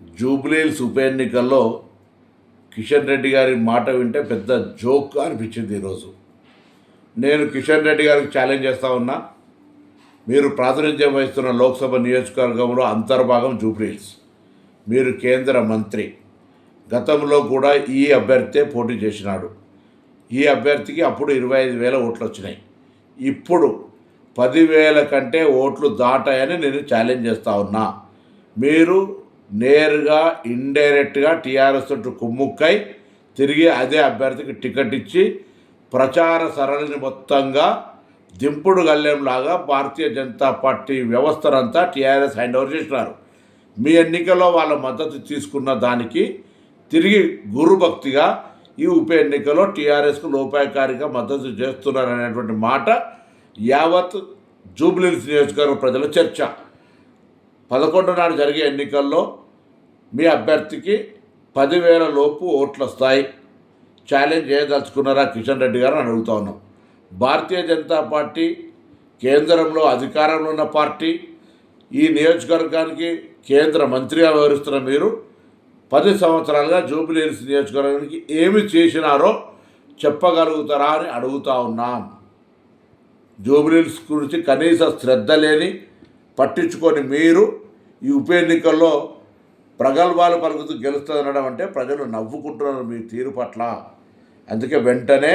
జూబ్లీహిల్స్ ఉప ఎన్నికల్లో కిషన్ రెడ్డి గారి మాట వింటే పెద్ద జోక్ అనిపించింది ఈరోజు. నేను కిషన్ రెడ్డి గారికి ఛాలెంజ్ చేస్తా ఉన్నా. మీరు ప్రాతినిధ్యం వహిస్తున్న లోక్సభ నియోజకవర్గంలో అంతర్భాగం జూబ్లీహిల్స్. మీరు కేంద్ర మంత్రి. గతంలో కూడా ఈ అభ్యర్థే పోటీ చేసినాడు. ఈ అభ్యర్థికి అప్పుడు ఇరవై ఐదు వేల ఓట్లు వచ్చినాయి. ఇప్పుడు పదివేల కంటే ఓట్లు దాటాయని నేను ఛాలెంజ్ చేస్తా ఉన్నా. మీరు నేరుగా ఇండైరెక్ట్గా టీఆర్ఎస్ తోటి కుమ్ముక్కై తిరిగి అదే అభ్యర్థికి టికెట్ ఇచ్చి ప్రచార సరళిని మొత్తంగా దింపుడు గల్లెంలాగా భారతీయ జనతా పార్టీ వ్యవస్థనంతా టీఆర్ఎస్ హ్యాండ్ ఓవర్ చేసినారు. మీ ఎన్నికల్లో వాళ్ళ మద్దతు తీసుకున్న దానికి తిరిగి గురుభక్తిగా ఈ ఉప ఎన్నికలో టీఆర్ఎస్కు లోపాయకారిగా మద్దతు చేస్తున్నారు అనేటువంటి మాట యావత్ జూబ్లీహిల్స్ నియోజకవర్గ ప్రజల చర్చ. పదకొండు నాడు జరిగే ఎన్నికల్లో మీ అభ్యర్థికి పదివేల లోపు ఓట్లు వస్తాయి ఛాలెంజ్ చేయదలుచుకున్నారా కిషన్ రెడ్డి గారు అని అడుగుతా ఉన్నాం. భారతీయ జనతా పార్టీ కేంద్రంలో అధికారంలో ఉన్న పార్టీ ఈ నియోజకవర్గానికి కేంద్ర మంత్రిగా వ్యవహరిస్తున్న మీరు పది సంవత్సరాలుగా జూబిలీహిల్స్ నియోజకవర్గానికి ఏమి చేసినారో చెప్పగలుగుతారా అని అడుగుతా ఉన్నాం. జూబిలీహిల్స్ గురించి కనీస శ్రద్ధ లేని పట్టించుకొని మీరు ఈ ఉప ఎన్నికల్లో ప్రగల్భాలు పలుకుతూ గెలుస్తుందనడం అంటే ప్రజలు నవ్వుకుంటున్నారు మీ తీరు పట్ల. అందుకే వెంటనే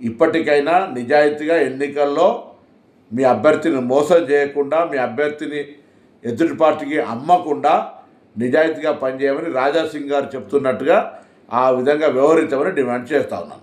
ఇప్పటికైనా నిజాయితీగా ఎన్నికల్లో మీ అభ్యర్థిని మోసం చేయకుండా మీ అభ్యర్థిని ఎదుటి పార్టీకి అమ్మకుండా నిజాయితీగా పనిచేయమని రాజాసింగ్ గారు చెప్తున్నట్టుగా ఆ విధంగా వ్యవహరించమని డిమాండ్ చేస్తా ఉన్నాను